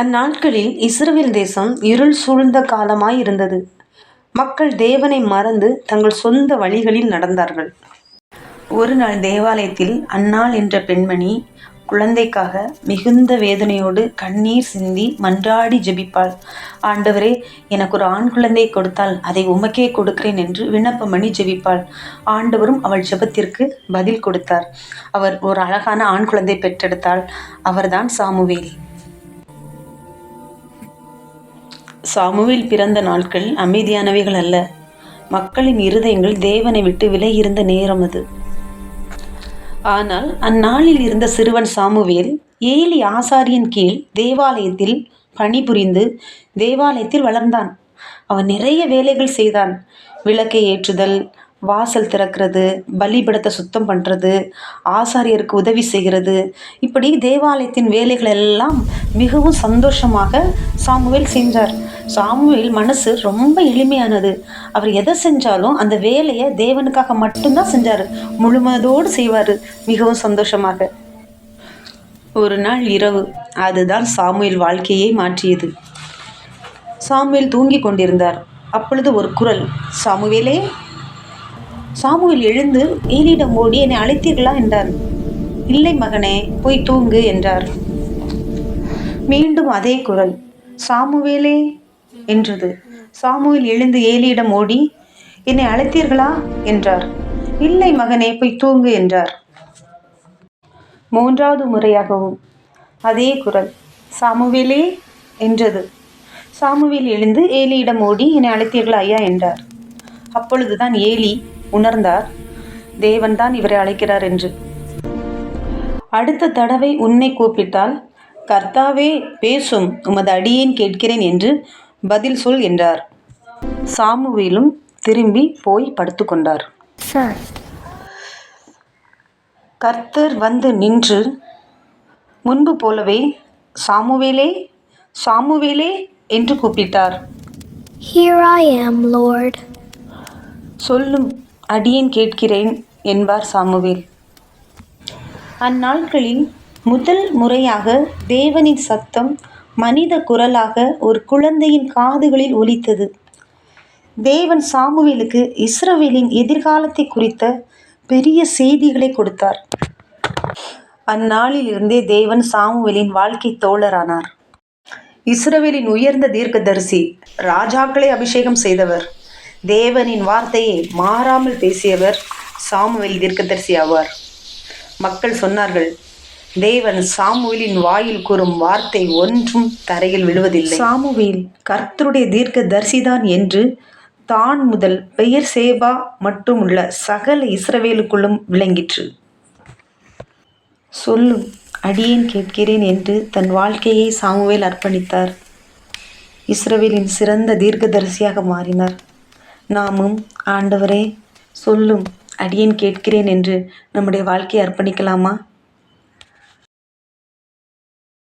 அந்நாட்களில் இஸ்ரவேல் தேசம் இருள் சூழ்ந்த காலமாய் இருந்தது மக்கள் தேவனை மறந்து தங்கள் சொந்த வழிகளில் நடந்தார்கள். ஒரு நாள் தேவாலயத்தில் அன்னாள் என்ற பெண்மணி குழந்தைக்காக மிகுந்த வேதனையோடு கண்ணீர் சிந்தி மன்றாடி ஜெபிப்பாள். ஆண்டவரே எனக்கு ஒரு ஆண் குழந்தை கொடுத்தால் அதை உமக்கே கொடுக்கிறேன் என்று விண்ணப்பம் பண்ணி ஜெபிப்பாள். ஆண்டவரும் அவள் ஜெபத்திற்கு பதில் கொடுத்தார். அவர் ஒரு அழகான ஆண் குழந்தை பெற்றெடுத்தாள். அவர்தான் சாமுவேல். சாமுவில் பிறந்த நாட்கள் அமைதியானவைகள் அல்ல. மக்களின் இருதயங்கள் தேவனை விட்டு விலகியிருந்த நேரம் அது. ஆனால் அந்நாளில் இருந்த சிறுவன் சாமுவேல் ஏலி ஆசாரியன் கீழ் தேவாலயத்தில் பணிபுரிந்து தேவாலயத்தில் வளர்ந்தான். அவன் நிறைய வேலைகள் செய்தான். விளக்கை ஏற்றுதல் வாசல் திறக்கிறது பலிபடத்தை சுத்தம் பண்ணுறது ஆசாரியருக்கு உதவி செய்கிறது. இப்படி தேவாலயத்தின் வேலைகள் எல்லாம் மிகவும் சந்தோஷமாக சாமுவேல் செஞ்சார். சாமுவேல் மனசு ரொம்ப எளிமையானது. அவர் எதை செஞ்சாலும் அந்த வேலையை தேவனுக்காக மட்டும்தான் செஞ்சார். முழுமதோடு செய்வார். மிகவும் சந்தோஷமாக. ஒரு நாள் இரவு அதுதான் சாமுவேல் வாழ்க்கையை மாற்றியது. சாமுவேல் தூங்கிக் கொண்டிருந்தார். அப்பொழுது ஒரு குரல் சாமுவேலே சாமுவேல் எழுந்து ஏலியிடம் ஓடி என்னை அழைத்தீர்களா? என்றார். இல்லை மகனே போய் தூங்கு என்றார். மீண்டும் அதே குரல். சாமுவேலே என்றது. சாமுவேல் எழுந்து ஏலியிடம் ஓடி என்னை அழைத்தீர்களா? என்றார். இல்லை மகனே போய் தூங்கு என்றார். மூன்றாவது முறையாகவும். அதே குரல். சாமுவேலே என்றது. சாமுவேல் எழுந்து ஏலியிடம் ஓடி என்னை அழைத்தீர்களா ஐயா? என்றார். அப்பொழுதுதான் ஏலி உணர்ந்தார். தேவன்தான் இவரை அழைக்கிறார் என்று. அடுத்த தடவை உன்னை கூப்பிட்டால் கர்த்தாவே பேசும் உமது அடியேன் கேட்கிறேன் என்று பதில் சொல் என்றார். சாமுவேலும் திரும்பி போய் படுத்துக்கொண்டார் கர்த்தர் வந்து நின்று முன்பு போலவே சாமுவேலே சாமுவேலே என்று கூப்பிட்டார். Here I am, Lord. சொல்லும் அடியேன் கேட்கிறேன் என்பார் சாமுவேல். அந்நாட்களில் முதல் முறையாக தேவனின் சத்தம் மனித குரலாக ஒரு குழந்தையின் காதுகளில் ஒலித்தது. தேவன் சாமுவேலுக்கு இஸ்ரவேலின் எதிர்காலத்தை குறித்த பெரிய செய்திகளை கொடுத்தார். அந்நாளிலிருந்தே தேவன் சாமுவேலின் வாழ்க்கை தோழரானார். இஸ்ரவேலின் உயர்ந்த தீர்க்கதரிசி ராஜாக்களை அபிஷேகம் செய்தவர். தேவனின் வார்த்தையை மாறாமல் பேசியவர் சாமுவேல் தீர்க்கதரிசி ஆவார். மக்கள் சொன்னார்கள் தேவன் சாமுவேலின் வாயில் கூறும் வார்த்தை ஒன்றும் தரையில் விழுவதில்லை. சாமுவேல் கர்த்தருடைய தீர்க்க தரிசிதான் என்று தான் முதல் பெயர் சேவா மட்டும் உள்ள சகல இஸ்ரவேலுக்குள்ளும் விளங்கிற்று. சொல்லும் அடியேன் கேட்கிறேன் என்று தன் வாழ்க்கையை சாமுவேல் அர்ப்பணித்தார். இஸ்ரவேலின் சிறந்த தீர்க்கதரிசியாக மாறினார். நாமும் ஆண்டவரே சொல்லும் அடியேன் கேட்கிறேன் என்று நம்முடைய வாழ்க்கையை அர்ப்பணிக்கலாமா?